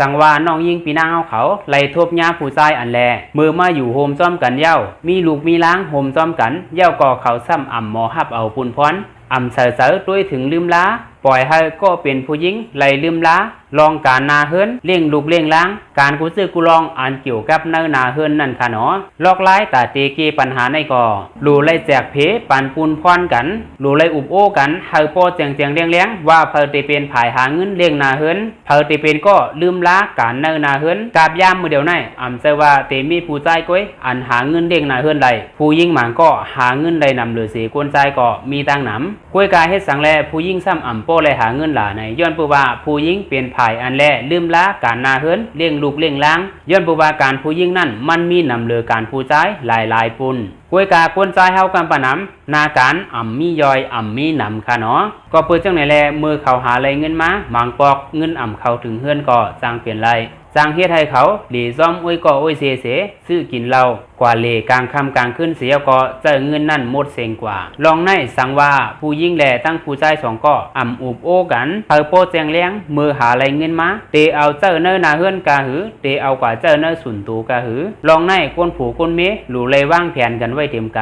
สังวาน้องยิงปีนางเอาเขาไล่ทบยาผู้ชายอันแลมือมาอยู่โฮมจ้อมกันเย้า มีลูกมีล้างโฮมจ้อมกัน เย้าก่อเขาซ้ำอ่ำหมอหับเอาปุนพรอ่ำเสอเสอด้วยถึงลืมล้า ปล่อยให้ก็เป็นผู้หญิงไล่ลืมล้าลองการนาเฮิรนเลี้ยงลูกเลี้ยงล้าง การกูซื้อกูลองอ่านเกี่ยวกับเนื้อนาเฮิรนนั่นค่ะเนาะลอกไล่ตาเตเกปัญหาในก่อรูไล่แจกเพปันปูนพรกันรูไล่อุบโอ้กันเฮาโปเจียงเจียงเลี้ยงเลี้ยงว่าเพอเตเป็นผายหาเงินเลี้ยงนาเฮิรนเพอเตเป็นก็ลืมล้าการเนื้อนาเฮิรนกาบยามมือเดียวในอ่ำเซว่าเตมีผู้ใจก้อยอันหาเงินเลี้ยงนาเฮิรนใดผู้ยิ่งหมางก็หาเงินใดนำหรือเสียกวนใจก็มีตังหนำก้อยกายเฮ็ดสังแลผู้ยิ่งซ้ำอ่ำโป้เลยหาเงินหลาในย้อนปูว่าผู้ยิ่งเป็นผายอันแลลืมล้าการนาเฮิรนเลี้ยงลูกเลี้ยงล้างย้อนปูว่าการผู้ยิ่งนั่นมันมีนำเลือการผู้ใจหลายหลายปุ่นกวยกากวนใจเฮากันปะนำนาการอ่ำมีย่อยอ่ำมีนำค่ะเนาะก็เปิดจังไหนแลมือเขาหาอะไรเงินมาหมางปอกเงินอ่ำเขาถึงเฮือนก็จ้างเปลี่ยนไรจ้างเฮ็ดให้เขาหลีซ่อมอ้วยก็อ้วยเสเสซื้อกินเหล้า กว่าเลกลางค่ำกลางขึ้นเสียก็เจอเงินนั่นหมดเสงกว่า ลองในสังว่าผู้ยิ่งแลตั้งผู้ใจสองก็อ่ำอุบโอ้กันเฮาโปแจงเลี้ยงมือหาอะไรเงินมาเตเอาเจอเนอนาเฮือนกาหือเตเอากว่าเจอเนอสุนตูกาหือ ลองในก้นผูก้นเมหลูเลยว่างแผนกันไว้เต็มไก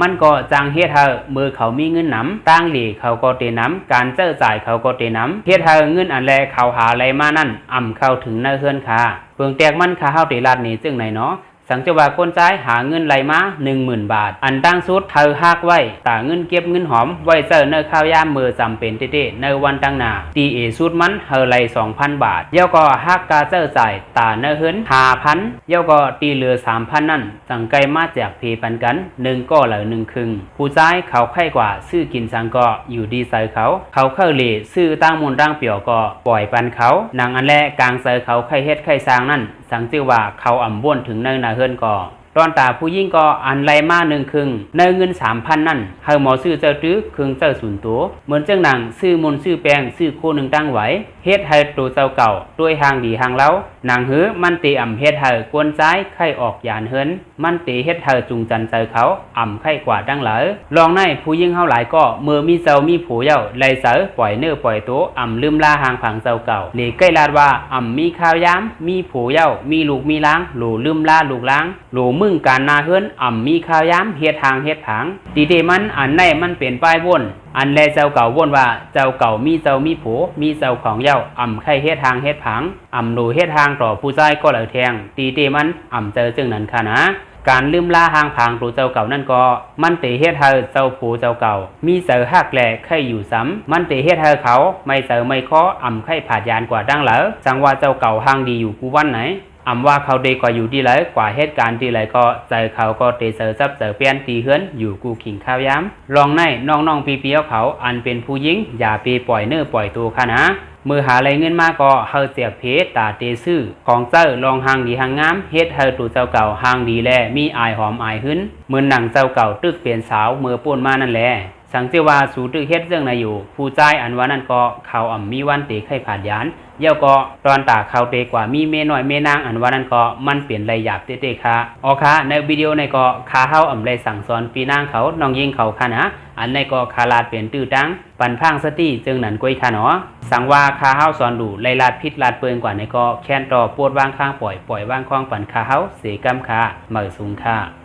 มันก็จางเฮ็ดเฮามือเขามีเงินหนำตั้งหลีเขาก็เตนำการเจ้าจ่ายเขาก็เตนำเฮ็ดเฮาเงินอันแลเขาหาอะไรมานั่นอ่ำเข้าถึงเนอเฮือนค่ะเปิงแตกมันคาเฮาเตลาดนี้จึงไหนเนาะ สังเจว่าคนจ่ายหาเงินไหลมา10,000บาท อันตั้งสุดเธอหักไว้ตาเงินเก็บเงินหอมไว้เจอเนอข้าวยามมือจำเป็นเต้ๆในวันตั้งหนาตีเอสุดมันเฮอไหล2,000บาทเย้าก็หักกาเจอจ่ายตาเนอเฮิน5,000เย้าก็ตีเหลือ3,000นั่นสังไกมาแจกเพปันกันหนึ่งก็เหลือหนึ่งครึ่งผู้จ่ายเขาไข่กว่าซื้อกินสังก็อยู่ดีใส่เขา เขาเข้าเหลซื้อตั้งมูลตั้งเปียวก็ปล่อยปันเขานางอันแรกกลางใส่เขาไข่เฮ็ดไข่สร้างนั่น สังเจว่าเขาอ่ำบ้วนถึงเนินนาเฮิรนก่อตอนตาผู้ยิ่งก็อันไรมาหนึ่งครึ่งเนินเงินสามพันนั่นเฮาหมอซื้อเจ้าตื้อครึ่งเจ้าศูนย์ตัวเหมือนเจ้าหนังซื้อมนซื้อแปลงซื้อโคหนึ่งตั้งไหวเฮ็ดให้ตัวเจ้าเก่าด้วยหางดีหางเล้า หนังหือมันตีอ่ำเฮ็ดให้กวนใจไข่ออกยานเฮินมันตีเฮ็ดให้จุงจันใจเขาอ่ำไข่กว่าดังเหลอลองในผู้ยิ่งเฮาหลายก็มือมีเจ้ามีผูเย้าไลเสอปล่อยเนื้อปล่อยตัวอ่ำลืมลาหางผังเจ้าเก่าหลีใกล้ลาดว่าอ่ำมีข้าวยามมีผูเย้ามีลูกมีล้างหลูลืมลาลูกล้างหลูมึงการนาเฮินอ่ำมีข้าวยามเฮ็ดทางเฮ็ดผังตีเดมันอันในมันเป็นป้ายวนอันแลเจ้าเก่าว่นว่าเจ้าเก่ามีเจ้ามีผูมีเจ้าของเย้าอ่ำไข่เฮ็ดทางเฮ็ดผังอ่ำหลูเฮ็ดทางต่อผู้ชายก็เหลอแทงตีเตมันอ่ำเจอจึงนั้นค่ะนะการลืมล่าหางผางตัวเจ้าเก่านั่นก็ มันเตเฮ็ดเฮาเจ้าผูเจ้าเก่า มีเสือหักแหล่ไข่อยู่ซ้ำมันเตเฮ็ดเฮาเขา ไม่เสือไม่ข้ออ่ำไข่ผาดยานกว่าดังเหลอจังว่าเจ้าเก่าหางดีอยู่กูวันไหน อำว่าเขาดีกว่าอยู่ดีเลยกว่าเหตุการณ์ดีเลยก็ใจเขาก็เตเสอซับเสอเปียนตีเฮือนอยู่กูขิงข้าวย้ำลองในน้องน้องปีเปียวเขาอันเป็นผู้หญิงอย่าไปปล่อยเนื้อปล่อยตัวค่ะนะมือหาอะไรเงินมากก็เฮาเสียเพชรตาเตซื่อของเจ้าลองหางดีหางงามเฮ็ดเฮาตูเจ้าเก่าหางดีแลมีอายหอมอายหึ้นเหมือนหนังเจ้าเก่าตึกเปลี่ยนสาวเมื่อป่นมานั่นแหละ สังเจว่าสูตึกเฮ็ดเรื่องนายอยู่ ผู้ใจอันว่านั่นก็เขาอ่ำมีวันเตไข่ผาดยานเย่าก็ตอนตาเขาเตะกว่ามีเมน้อยเมนางอันว่านั้นก็มันเปลี่ยนไรหยาบเตๆค่ะอ๋อค่ะในวิดีโอในก็คาเฮาอ่ำไรสั่งสอนปีนางเขาน้องยิงเขาค่ะนะอันในก็คาลาดเปลี่ยนตื้อตังปันพังสติจึงหนันกวยค่ะเนาะสั่งว่าคาเฮาสอนดูไลลาดพิษลาดเปิงกว่าในก็แค้นต่อปวดว่างข้างปล่อยปล่อยว่างคล้องปันคาเฮาเสกำค่ะเหมือสูงค่ะ